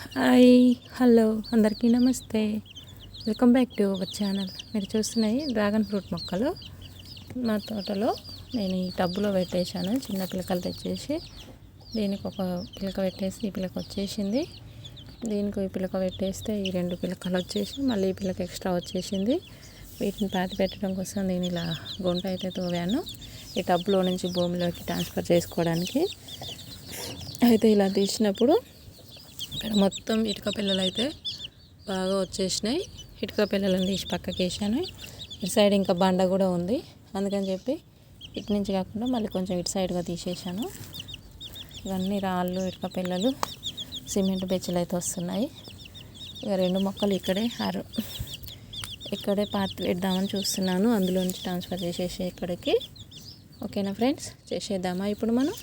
Hi hello అందరికీ నమస్తే. Welcome back to our channel. మీరు చూస్తున్నాయి డ్రాగన్ ఫ్రూట్ మొక్కలు. మా తోటలో నేను ఈ టబ్బులో పెట్టేశాను. చిన్న పిలకలు తెచ్చేసి దీనికి ఒక పిలక పెట్టేసి ఈ పిలక వచ్చేసింది. దీనికి ఈ పిలక పెట్టేస్తే ఈ రెండు పిలకలు వచ్చేసి మళ్ళీ ఈ పిలక ఎక్స్ట్రా వచ్చేసింది. వీటిని పాతి పెట్టడం కోసం నేను ఇలా గుంట అయితే తోవాను. ఈ టబ్లో నుంచి భూమిలోకి ట్రాన్స్ఫర్ చేసుకోవడానికి. అయితే ఇలా తీసినప్పుడు ఇక్కడ మొత్తం ఇటుక పిల్లలు అయితే బాగా వచ్చేసినాయి. ఇటుక పిల్లలను తీసి పక్కకి వేసాను. ఇటు సైడ్ ఇంకా బండ కూడా ఉంది. అందుకని చెప్పి ఇటు నుంచి కాకుండా మళ్ళీ కొంచెం ఇటు సైడ్గా తీసేసాను. ఇవన్నీ రాళ్ళు ఇటుక పిల్లలు సిమెంట్ బెచ్చలు అయితే వస్తున్నాయి. ఇక రెండు మొక్కలు ఇక్కడే ఆరు ఇక్కడే పాతి పెడదామని చూస్తున్నాను. అందులో నుంచి ట్రాన్స్ఫర్ చేసేసి ఇక్కడికి. ఓకేనా ఫ్రెండ్స్? చేసేద్దామా ఇప్పుడు మనం?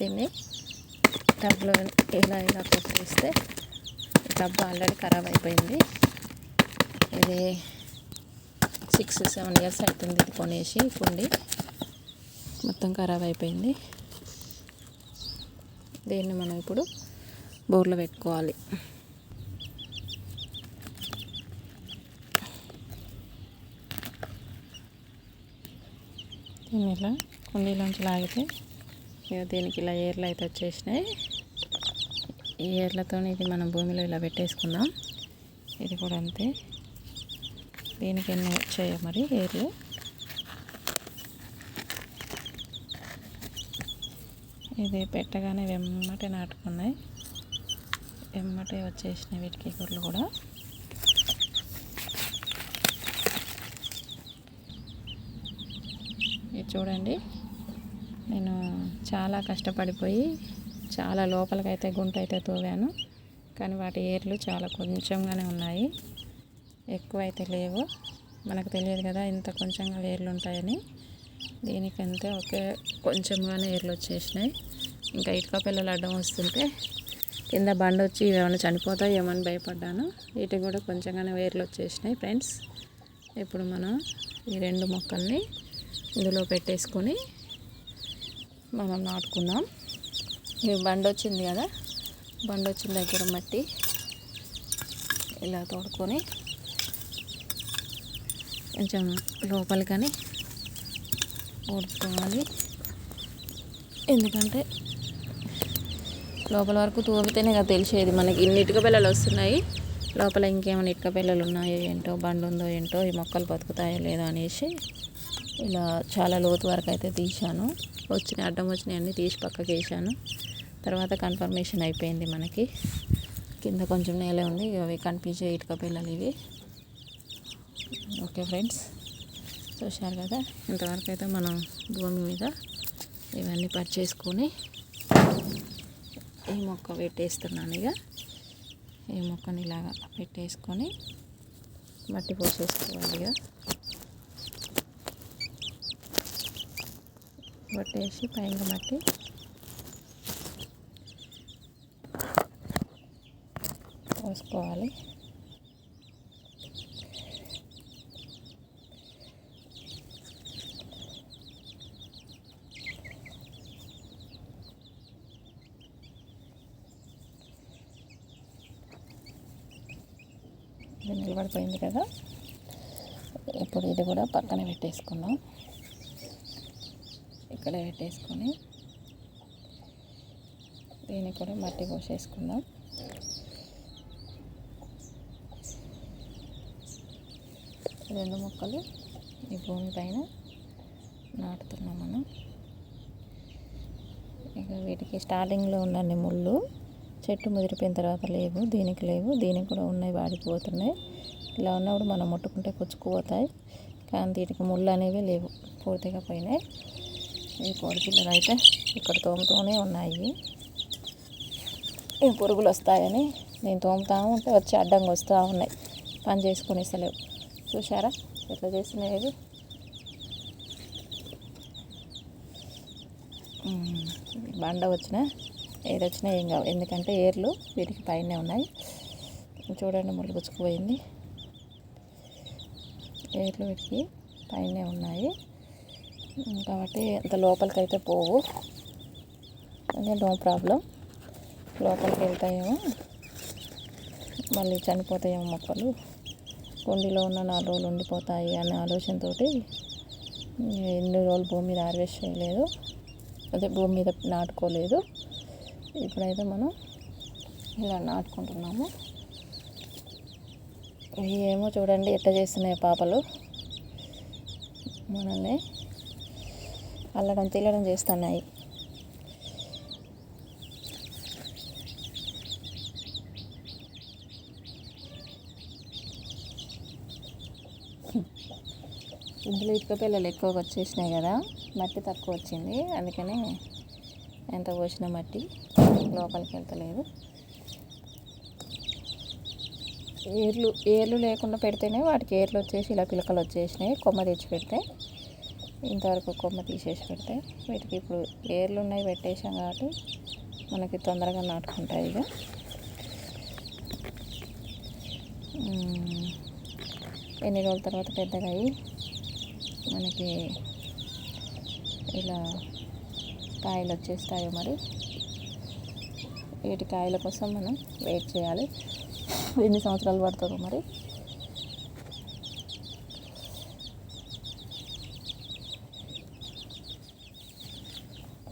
దీన్ని టబ్లో ఇలా ఇలా కొట్టేస్తే డబ్బా ఆల్రెడీ ఖరాబ్ అయిపోయింది. ఇది సిక్స్ సెవెన్ ఇయర్స్ అవుతుంది ఇది కొనేసి కుండి. మొత్తం ఖరాబ్ అయిపోయింది. దీన్ని మనం ఇప్పుడు బోర్లో పెట్టుకోవాలి. దీన్ని ఇలా కుండీలోంచి లాగితే ఇక దీనికి ఇలా ఏర్లు అయితే వచ్చేసినాయి. ఈ ఏర్లతో ఇది మనం భూమిలో ఇలా పెట్టేసుకుందాం. ఇది కూడా అంతే. దీనికి ఎన్ని వచ్చాయో మరి ఏర్లు? ఇది పెట్టగానే వెమ్మటే నాటుకున్నాయి. వెమ్మటే వచ్చేసినాయి వీటికి గుర్లు కూడా. ఇది చూడండి. నేను చాలా కష్టపడిపోయి చాలా లోపలికైతే గుంట అయితే తోవాను. కానీ వాటి ఏర్లు చాలా కొంచెంగానే ఉన్నాయి. ఎక్కువ అయితే లేవు. మనకు తెలియదు కదా ఇంత కొంచెంగా ఏర్లు ఉంటాయని. దీనికంతే ఒకే కొంచెంగానే ఏర్లు వచ్చేసినాయి. ఇంకా ఇటుక పిల్లలు అడ్డం వస్తుంటే కింద బండ వచ్చి ఏమైనా చనిపోతాయి ఏమని భయపడ్డాను. వీటికి కూడా కొంచెంగానే వేర్లు వచ్చేసినాయి ఫ్రెండ్స్. ఇప్పుడు మనం ఈ రెండు మొక్కల్ని ఇందులో పెట్టేసుకొని మనం నాటుకుందాం ఇవి బండి వచ్చింది కదా? బండి వచ్చిన దగ్గర మట్టి ఇలా తోడుకొని కొంచెం లోపలికని ఊడుకోవాలి ఎందుకంటే లోపల వరకు తోమితేనే కదా తెలిసేది మనకి. ఇన్నిటిగా పిల్లలు వస్తున్నాయి. లోపల ఇంకేమైనా ఇటుక పిల్లలు ఉన్నాయో ఏంటో బండి ఉందో ఏంటో ఈ మొక్కలు బతుకుతాయో లేదో అనేసి ఇలా చాలా లోతు వరకు అయితే తీశాను. వచ్చిన అడ్డం వచ్చినాయి అన్నీ తీసి పక్కకి వేసాను తర్వాత కన్ఫర్మేషన్ అయిపోయింది మనకి. కింద కొంచెం నేల ఉంది ఇక అవి కనిపించే ఇటుక పిల్లలు ఇవి. ఓకే ఫ్రెండ్స్ చూశారు కదా? ఇంతవరకు అయితే మనం భూమి మీద ఇవన్నీ పర్చేసుకొని ఈ మొక్క పెట్టేస్తున్నాను ఇక. ఈ మొక్కని ఇలాగా పెట్టేసుకొని మట్టి పోసేసుకోవాలి పట్టేసి పైన మట్టి. పోసుకోవాలి. ఇది నిలబడిపోయింది కదా. ఇప్పుడు ఇది కూడా పక్కన పెట్టేసుకుందాం. ఇక్కడ పెట్టేసుకొని దీన్ని కూడా మట్టి పోసేసుకుందాం. రెండు మొక్కలు ఈ భూమి పైన నాటుతున్నాం మనం. ఇక వీటికి స్టార్టింగ్లో ఉండండి ముళ్ళు చెట్టు ముదిరిపోయిన తర్వాత లేవు దీనికి లేవు దీనికి కూడా ఉన్నాయి వాడిపోతున్నాయి ఇలా ఉన్నప్పుడు మనం ముట్టుకుంటే పుచ్చుకుపోతాయి కానీ దీనికి ముళ్ళు అనేవి లేవు పూర్తిగా పోయినాయి. ఈ కోడిపిల్లలు అయితే ఇక్కడ తోముతూనే ఉన్నాయి. ఈ పురుగులు వస్తాయని నేను తోముతా ఉంటే వచ్చి అడ్డంగా వస్తూ ఉన్నాయి. పని చేసుకుని చూసారా ఎట్లా చేసినవి బండ వచ్చినా ఏది వచ్చినా ఏం కావు. ఎందుకంటే ఏర్లు వీటికి పైనే ఉన్నాయి. చూడండి ముళ్ళు గుచ్చుకుపోయింది. ఏర్లు వీటికి పైనే ఉన్నాయి. కాబట్టి అంత లోపలికి అయితే పోవు నో ప్రాబ్లం. లోపలికి వెళ్తాయేమో. మళ్ళీ చనిపోతాయేమో మొక్కలు. కుండీలో ఉన్న నాలుగు రోజులు ఉండిపోతాయి అనే ఆలోచనతో ఎన్ని రోజులు భూమి మీద హార్వెస్ట్ చేయలేదు. అదే భూమి మీద నాటుకోలేదు. ఇప్పుడైతే మనం ఇలా నాటుకుంటున్నాము. ఏమో చూడండి ఎట్ట చేస్తున్నాయి పాపలు. మనల్ని అల్లడం తిల్లడం చేస్తున్నాయి. ఇందులో ఇటుక పిల్లలు ఎక్కువగా వచ్చేసినాయి కదా మట్టి తక్కువ వచ్చింది. అందుకని ఎంత పోసిన మట్టి లోపలికి వెళ్తలేదు. ఏర్లు ఏర్లు లేకుండా పెడితేనే వాటికి ఏర్లు వచ్చేసి ఇలా పిలకలు వచ్చేసినాయి. కొమ్మ తెచ్చి పెడితే ఇంతవరకు కొమ్మ తీసేసి పెడితే వీటికి ఇప్పుడు ఏర్లు ఉన్నాయి పెట్టేసాం కాబట్టి మనకి తొందరగా నాటుకుంటాయి ఇక. ఎన్ని రోజుల తర్వాత పెద్దగా అయ్యి మనకి ఇలా కాయలు వచ్చేస్తాయో మరి? వీటి కాయల కోసం మనం వెయిట్ చేయాలి. ఎన్ని సంవత్సరాలు పడుతుందో మరి?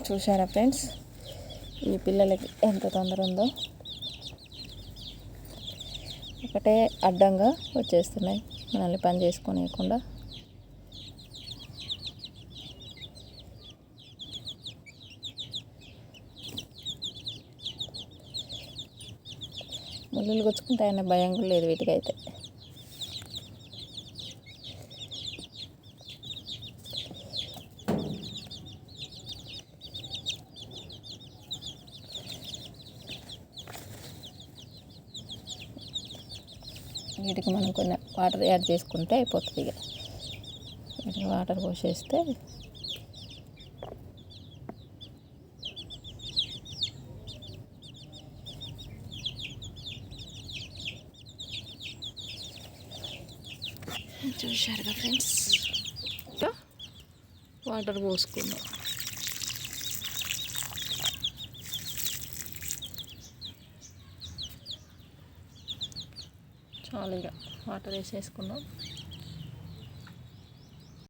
చూసారా ఫ్రెండ్స్? ఈ పిల్లలకి ఎంత తొందర ఉందో? ఒకటే అడ్డంగా వచ్చేస్తున్నాయి. మనల్ని పని చేసుకోనియకుండా. ముళ్ళులు గుచ్చుకుంటాయనే భయం కూడా లేదు వీటికైతే. వీటికి మనం కొన్ని వాటర్ యాడ్ చేసుకుంటే అయిపోతుంది ఇక. వాటర్ పోసేస్తే చూశారుగా ఫ్రెండ్స్. వాటర్ పోసుకున్నాం చాలు ఇక వాటర్ వేసేసుకున్నాం